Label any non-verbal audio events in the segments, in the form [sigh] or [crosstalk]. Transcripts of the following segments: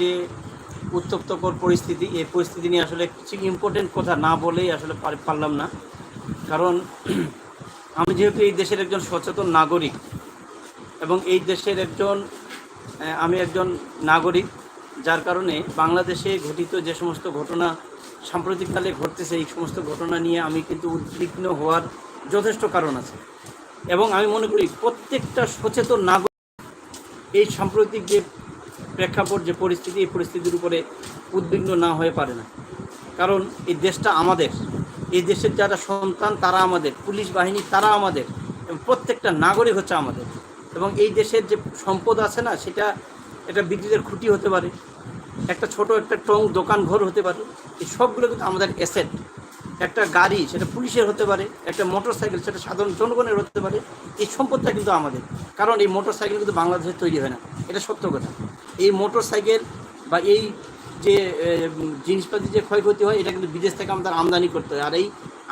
যে উত্তপ্তকর পরিস্থিতি, এই পরিস্থিতি নিয়ে আসলে কিছু ইম্পর্টেন্ট কথা না বলেই আসলে পারলাম না। কারণ [clears throat] আমি যেহেতু এই দেশের একজন সচেতন নাগরিক এবং এই দেশের একজন আমি একজন নাগরিক, যার কারণে বাংলাদেশে ঘটিত যে সমস্ত ঘটনা, সাম্প্রতিককালে ঘটতেছে, এই সমস্ত ঘটনা নিয়ে আমি কিন্তু উদ্বিগ্ন হওয়ার যথেষ্ট কারণ আছে। এবং আমি মনে করি প্রত্যেকটা সচেতন নাগরিক এই সাম্প্রতিক যে প্রেক্ষাপট যে পরিস্থিতি, এই পরিস্থিতির উপরে উদ্বিগ্ন না হয়ে পারে না। কারণ এই দেশটা আমাদের। এই দেশের যারা সন্তান, তারা আমাদের। পুলিশ বাহিনী, তারা আমাদের। এবং প্রত্যেকটা নাগরিক হচ্ছে আমাদের। এবং এই দেশের যে সম্পদ আছে না, সেটা এটা বিদ্যুতের খুঁটি হতে পারে। একটা ছোট একটা টং দোকান, ঘর হতে পারে। এই সবগুলো কিন্তু আমাদের অ্যাসেট। একটা গাড়ি, সেটা পুলিশের হতে পারে, একটা মোটর সাইকেল সেটা সাধারণ জনগণের হতে পারে, এই সম্পদটা কিন্তু আমাদের। কারণ এই মোটর সাইকেল কিন্তু বাংলাদেশে তৈরি হয় না। এটা সত্য কথা। এই মোটর সাইকেল বা এই যে জিনিসপাতি যে ক্ষয়ক্ষতি হয়, এটা কিন্তু বিদেশ থেকে আমাদের আমদানি করতে হয়। আর এই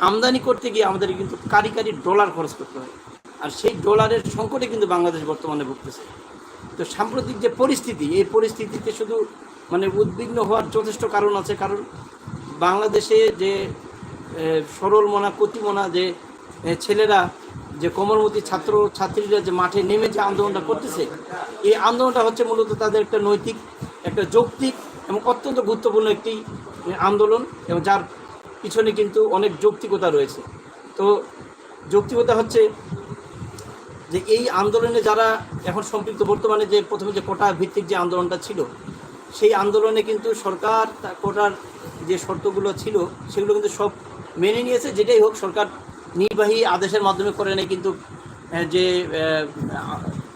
আমদানি করতে গিয়ে আমাদের কিন্তু কারি কারি ডলার খরচ করতে হয়। আর সেই ডলারের সংকটে কিন্তু বাংলাদেশ বর্তমানে ভুগতেছে। তো সাম্প্রতিক যে পরিস্থিতি, এই পরিস্থিতিতে শুধু মানে উদ্বিগ্ন হওয়ার যথেষ্ট কারণ আছে। কারণ বাংলাদেশে যে সরল মনা কতিমনা যে ছেলেরা যে কোমলমতি ছাত্র ছাত্রীরা যে মাঠে নেমে যে আন্দোলনটা করতেছে, এই আন্দোলনটা হচ্ছে মূলত তাদের একটা নৈতিক, একটা যৌক্তিক এবং অত্যন্ত গুরুত্বপূর্ণ একটি আন্দোলন এবং যার পিছনে কিন্তু অনেক যৌক্তিকতা রয়েছে। তো যৌক্তিকতা হচ্ছে যে এই আন্দোলনে যারা এখন সম্পৃক্ত, বর্তমানে যে প্রথমে যে কোটা ভিত্তিক যে আন্দোলনটা ছিল, সেই আন্দোলনে কিন্তু সরকার কোটার যে শর্তগুলো ছিল, সেগুলো কিন্তু সব মেনে নিয়েছে, যেটাই হোক সরকার নির্বাহী আদেশের মাধ্যমে করে নেয়, কিন্তু যে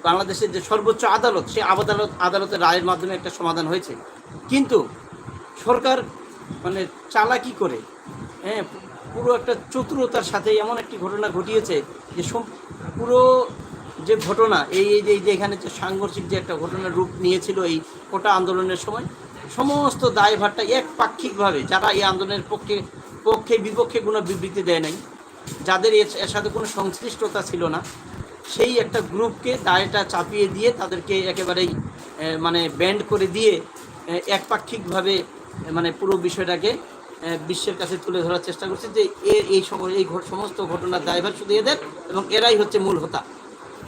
বাংলাদেশের যে সর্বোচ্চ আদালত সেই আদালত আদালতের রায়ের মাধ্যমে একটা সমাধান হয়েছে। কিন্তু সরকার মানে চালাকি করে হ্যাঁ পুরো একটা চতুরতার সাথে এমন একটি ঘটনা ঘটিয়েছে যে পুরো যে ঘটনা, এই যে যে এখানে যে সাংঘর্ষিক যে একটা ঘটনার রূপ নিয়েছিল এই কোটা আন্দোলনের সময়, সমস্ত দায়ভারটা একপাক্ষিকভাবে যারা এই আন্দোলনের পক্ষে পক্ষে, বিপক্ষে কোনো বিবৃতি দেয় নাই। যাদের এর এর সাথে কোনো সংশ্লিষ্টতা ছিল না, সেই একটা গ্রুপকে দায়টা চাপিয়ে দিয়ে তাদেরকে একেবারেই মানে ব্যান্ড করে দিয়ে একপাক্ষিকভাবে মানে পুরো বিষয়টাকে বিশ্বের কাছে তুলে ধরার চেষ্টা করছে যে এ, এই এই সমস্ত ঘটনার দায়ভার শুধু এদের এবং এরাই হচ্ছে মূল হতা।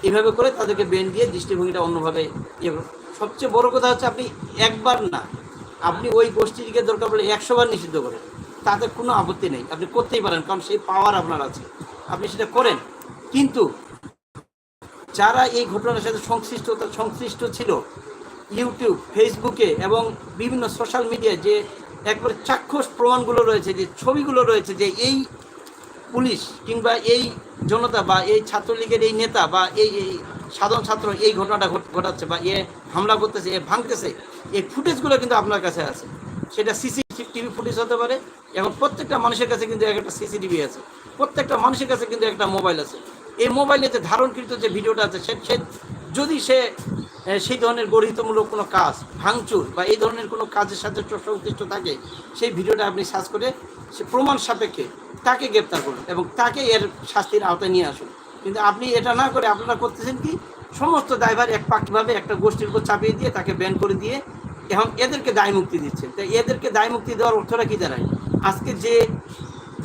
এভাবে করে তাদেরকে বেন দিয়ে দৃষ্টিভঙ্গিটা অন্যভাবে ইয়ে। সবচেয়ে বড় কথা হচ্ছে আপনি একবার না, আপনি ওই গোষ্ঠীটিকে দরকার পড়লে একশোবার নিষিদ্ধ করেন। তাতে কোনো আপত্তি নেই। আপনি করতেই পারেন, কারণ সেই পাওয়ার আপনার আছে। আপনি সেটা করেন। কিন্তু যারা এই ঘটনার সাথে সংশ্লিষ্টতা সংশ্লিষ্ট ছিল ইউটিউব, ফেসবুকে এবং বিভিন্ন সোশ্যাল মিডিয়ায় যে একবার চাক্ষুষ প্রমাণগুলো রয়েছে, যে ছবিগুলো রয়েছে, যে এই পুলিশ কিংবা এই জনতা বা এই ছাত্রলীগের এই নেতা বা এই এই সাধারণ ছাত্র এই ঘটনাটা ঘটাচ্ছে বা এ হামলা করতেছে, এ ভাঙতেছে, এই ফুটেজগুলো কিন্তু আপনার কাছে আছে। সেটা সিসিটিভি ফুটেজ হতে পারে। এবং প্রত্যেকটা মানুষের কাছে কিন্তু এক একটা সিসিটিভি আছে। প্রত্যেকটা মানুষের কাছে কিন্তু একটা মোবাইল আছে। এই মোবাইলে যে ধারণকৃত যে ভিডিওটা আছে, সে সে যদি সে সেই ধরনের গরিহিতমূলক কোনো কাজ, ভাঙচুর বা এই ধরনের কোনো কাজের সাথে সংশ্লিষ্ট থাকে, সেই ভিডিওটা আপনি সার্চ করে সে প্রমাণ সাপেক্ষে তাকে গ্রেপ্তার করুন এবং তাকে এর শাস্তির আওতায় নিয়ে আসুন। কিন্তু আপনি এটা না করে আপনারা করতেছেন কি? সমস্ত দায়ভার এক পাকভাবে একটা গোষ্ঠীর উপর চাপিয়ে দিয়ে তাকে ব্যান করে দিয়ে এখন এদেরকে দায় মুক্তি দিচ্ছে। তো এদেরকে দায় মুক্তি দেওয়ার অর্থটা কি দাঁড়ায় আজকে যে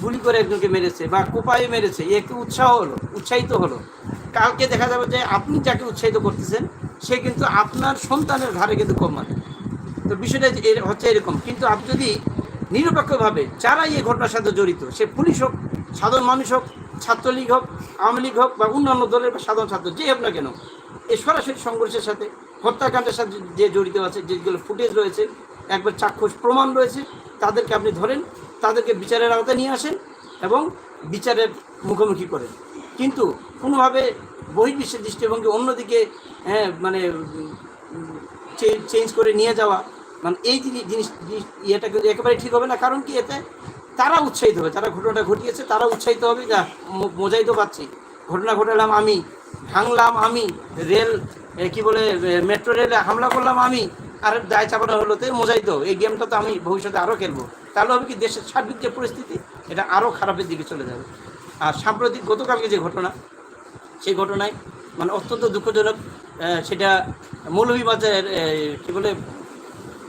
গুলি করে একজনকে মেরেছে বা কোপায়ে মেরেছে, এ একটু উৎসাহ হলো? উৎসাহিত হলো? কালকে দেখা যাবে যে আপনি যাকে উৎসাহিত করতেছেন, সে কিন্তু আপনার সন্তানের ঘাড়ে কিন্তু কম মানে তো বিষয়টা হচ্ছে এরকম। কিন্তু আপনি যদি নিরপেক্ষভাবে যারা এই ঘটনার সাথে জড়িত, সে পুলিশ হোক, সাধারণ মানুষ হোক, ছাত্রলীগ হোক, আওয়ামী লীগ হোক বা অন্যান্য দলের বা সাধারণ ছাত্র, যে হোক না কেন এই সরাসরি সংঘর্ষের সাথে হত্যাকাণ্ডের সাথে যে জড়িত আছে যেগুলো ফুটেজ রয়েছে, একবার চাক্ষুষ প্রমাণ রয়েছে, তাদেরকে আপনি ধরেন, তাদেরকে বিচারের আওতায় নিয়ে আসেন এবং বিচারের মুখোমুখি করেন। কিন্তু কোনোভাবে বহির্বিশ্বের দৃষ্টিভঙ্গি অন্যদিকে হ্যাঁ মানে চেঞ্জ করে নিয়ে যাওয়া মানে এই জিনিস ইয়েটা কিন্তু একেবারে ঠিক হবে না। কারণ কি এতে তারা উৎসাহিত হবে। যারা ঘটনাটা ঘটিয়েছে, তারা উৎসাহিত হবে যা মজাই তো পাচ্ছি। ঘটনা ঘটালাম আমি, ভাঙলাম আমি, রেল কি বলে মেট্রো রেলে হামলা করলাম আমি, আর দায় চাপানো হলো তো মজাই তো, এই গেমটা তো আমি ভবিষ্যতে আরও খেলব। তাহলে হবে কি, দেশের সার্বিক যে পরিস্থিতি, এটা আরও খারাপের দিকে চলে যাবে। আর সাম্প্রতিক গতকালকে যে ঘটনা, সেই ঘটনায় মানে অত্যন্ত দুঃখজনক সেটা মৌলভীবাজারের কি বলে,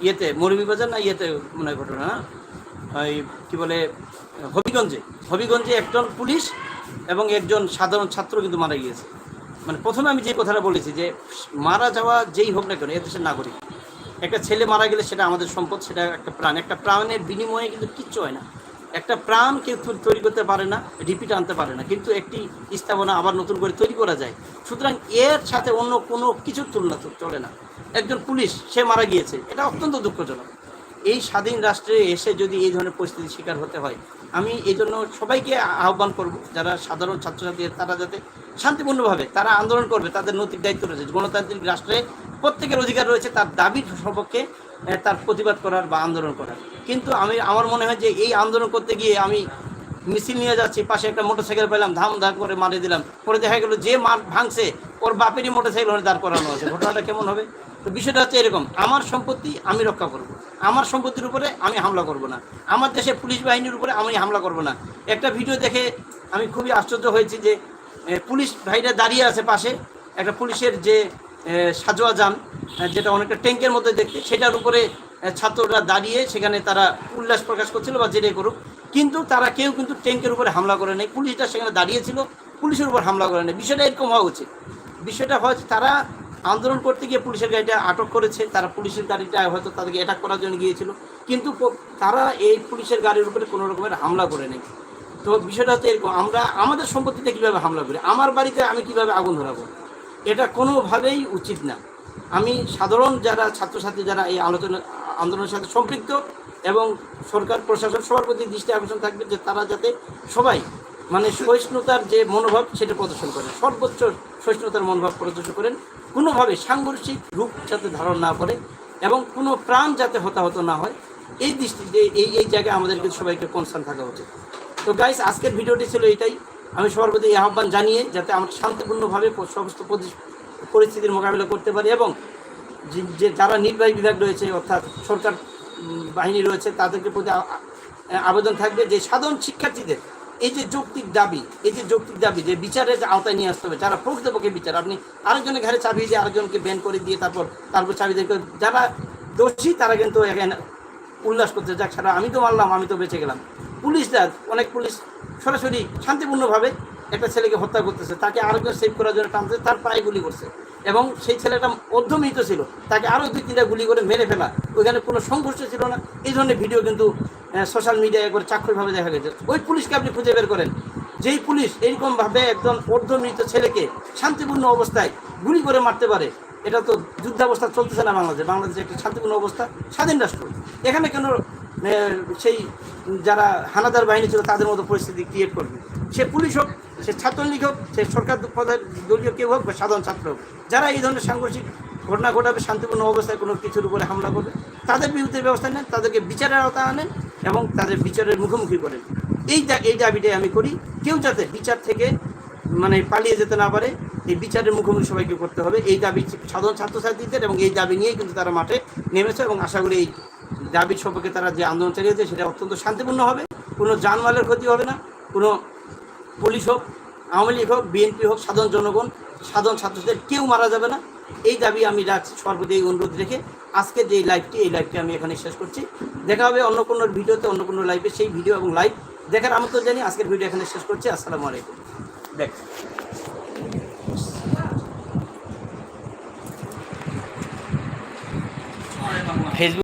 ইয়েতে, মৌলভীবাজার না ইয়েতে মনে হয় ঘটনা, না? ওই কী বলে, হবিগঞ্জে। হবিগঞ্জে একজন পুলিশ এবং একজন সাধারণ ছাত্র কিন্তু মারা গিয়েছে। মানে প্রথমে আমি যে কথাটা বলেছি যে মারা যাওয়া যেই হোক না কেন, এ দেশের নাগরিক। একটা ছেলে মারা গেলে সেটা আমাদের সম্পদ, সেটা একটা প্রাণ। একটা প্রাণের বিনিময়ে কিন্তু কিচ্ছু হয় না। একটা প্রাণ কেউ তৈরি করতে পারে না, রিপিট আনতে পারে না। কিন্তু একটি স্থাপনা আবার নতুন করে তৈরি করা যায়। সুতরাং এর সাথে অন্য কোনো কিছুর তুলনা চলে না। একজন পুলিশ, সে মারা গিয়েছে। এটা অত্যন্ত দুঃখজনক। এই স্বাধীন রাষ্ট্রে এসে যদি এই ধরনের পরিস্থিতির শিকার হতে হয় আমি এই জন্য সবাইকে আহ্বান করব, যারা সাধারণ ছাত্রছাত্রী, তারা যাতে শান্তিপূর্ণভাবে তারা আন্দোলন করবে, তাদের নৈতিক দায়িত্ব রয়েছে। গণতান্ত্রিক রাষ্ট্রে প্রত্যেকের অধিকার রয়েছে, তার দাবির সপক্ষে তার প্রতিবাদ করার বা আন্দোলন করার। কিন্তু আমি, আমার মনে হয় যে এই আন্দোলন করতে গিয়ে আমি মিছিল নিয়ে যাচ্ছি, পাশে একটা মোটরসাইকেল পেলাম, ধাম ধাম করে মারিয়ে দিলাম। পরে দেখা গেল যে মার ভাঙছে, ওর বাপেরই মোটরসাইকেল দাঁড় করানো আছে। ঘটনাটা কেমন হবে? তো বিষয়টা হচ্ছে এরকম, আমার সম্পত্তি আমি রক্ষা করব। আমার সম্পত্তির উপরে আমি হামলা করব না। আমার দেশের পুলিশ বাহিনীর উপরে আমি হামলা করব না। একটা ভিডিও দেখে আমি খুবই আশ্চর্য হয়েছি যে পুলিশ ভাইরা দাঁড়িয়ে আছে পাশে, একটা পুলিশের যে সাজোয়া যান যেটা অনেকটা ট্যাঙ্কের মধ্যে দেখতে, সেটার উপরে ছাত্ররা দাঁড়িয়ে সেখানে তারা উল্লাস প্রকাশ করছিল বা যেটাই করুক। কিন্তু তারা কেউ কিন্তু ট্যাঙ্কের উপরে হামলা করে নাই। পুলিশটা সেখানে দাঁড়িয়েছিল, পুলিশের উপর হামলা করে নাই। বিষয়টা এরকম হওয়া উচিত। বিষয়টা হচ্ছে তারা আন্দোলন করতে গিয়ে পুলিশের গাড়িটা আটক করেছে। তারা পুলিশের গাড়িটা হয়তো তাদেরকে অ্যাটাক করার জন্য গিয়েছিল। কিন্তু তারা এই পুলিশের গাড়ির উপরে কোনো রকমের হামলা করে নেই। তো বিষয়টা হচ্ছে এরকম, আমরা আমাদের সম্পত্তিতে কীভাবে হামলা করি, আমার বাড়িতে আমি কীভাবে আগুন ধরাবো, এটা কোনোভাবেই উচিত না। আমি সাধারণ যারা ছাত্রছাত্রী যারা এই আলোচনা, আন্দোলনের সাথে সম্পৃক্ত এবং সরকার, প্রশাসন সবার প্রতি দৃষ্টি আকর্ষণ থাকবে যে তারা যাতে সবাই মানে সহিষ্ণুতার যে মনোভাব সেটা প্রদর্শন করেন। সর্বোচ্চ সহিষ্ণুতার মনোভাব প্রদর্শন করেন। কোনোভাবে সাংঘর্ষিক রূপ যাতে ধারণ না করে এবং কোনো প্রাণ যাতে হতাহত না হয়, এই দৃষ্টিতে, এই এই জায়গায় আমাদেরকে সবাইকে কনসার্ন থাকা উচিত। তো গাইস আজকের ভিডিওটি ছিল এটাই। আমি সবার প্রতি আহ্বান জানিয়ে যাতে আমরা শান্তিপূর্ণভাবে সমস্ত পরিস্থিতির মোকাবিলা করতে পারি এবং যে- যারা নির্বাহী বিভাগ রয়েছে, অর্থাৎ সরকার বাহিনী রয়েছে, তাদেরকে প্রতি আবেদন থাকবে যে সাধারণ শিক্ষার্থীদের এই যে যৌক্তিক দাবি, এই যে যৌক্তিক দাবি যে বিচারের আওতায় নিয়ে আসতে হবে, যারা প্রকৃতপক্ষে বিচার, আপনি আরেকজনের ঘরে চাবি দিয়ে আরেকজনকে ব্যান করে দিয়ে তারপর তারপর চাবি দিয়ে যারা দোষী, তারা কিন্তু এখানে উল্লাস করতে যাক সারা আমি তো মারলাম আমি তো বেঁচে গেলাম। পুলিশরা, অনেক পুলিশ সরাসরি শান্তিপূর্ণভাবে একটা ছেলেকে হত্যা করতেছে, তাকে আরেকজন সেভ করার জন্য টানছে তার পায়ে গুলি করছে। এবং সেই ছেলেটা অর্ধমৃত ছিল, তাকে আরও দুই তিনটা গুলি করে মেরে ফেলা, ওইখানে কোনো সংঘর্ষ ছিল না। এই ধরনের ভিডিও কিন্তু সোশ্যাল মিডিয়ায় করে চাক্ষুষভাবে দেখা গেছে। ওই পুলিশকে আপনি খুঁজে বের করেন। যেই পুলিশ এইরকমভাবে একজন অর্ধমৃত ছেলেকে শান্তিপূর্ণ অবস্থায় গুলি করে মারতে পারে, এটা তো যুদ্ধাবস্থা চলতেছে না বাংলাদেশে। বাংলাদেশে একটা শান্তিপূর্ণ অবস্থা, স্বাধীন রাষ্ট্র। এখানে কেন সেই যারা হানাদার বাহিনী ছিল তাদের মতো পরিস্থিতি ক্রিয়েট করবে? সে পুলিশ হোক, সে ছাত্রলীগ হোক, সে সরকার পদের দলীয় কেউ হোক বা সাধারণ ছাত্র হোক, যারা এই ধরনের সাংঘর্ষিক ঘটনা ঘটাবে, শান্তিপূর্ণ অবস্থায় কোনো কিছুর উপরে হামলা করবে, তাদের বিরুদ্ধে ব্যবস্থা নেন, তাদেরকে বিচারের আওতা আনেন এবং তাদের বিচারের মুখোমুখি করেন। এই এই দাবিটাই আমি করি। কেউ যাতে বিচার থেকে মানে পালিয়ে যেতে না পারে, এই বিচারের মুখোমুখি সবাইকে করতে হবে। এই দাবি সাধারণ ছাত্রছাত্রীদের এবং এই দাবি নিয়েই কিন্তু তারা মাঠে নেমেছে এবং আশা করি এই দাবির সম্পর্কে তারা যে আন্দোলন চালিয়েছে, সেটা অত্যন্ত শান্তিপূর্ণ হবে। কোনো জানমালের ক্ষতি হবে না। কোনো পুলিশ হোক, আওয়ামী লীগ হোক, বিএনপি হোক, সাধারণ জনগণ, সাধারণ ছাত্রছাত্রীদের কেউ মারা যাবে না। এই দাবি আমি রাখছি সর্বদা এই অনুরোধ রেখে আজকে যে লাইভটি এই লাইভটি আমি এখানে শেষ করছি। দেখা হবে অন্য কোনো ভিডিওতে, অন্য কোনো লাইভে সেই ভিডিও এবং লাইভ দেখার আমি তো জানি আজকের ভিডিও এখানে শেষ করছি। আসসালামু আলাইকুম। দেখ। ফেসবুক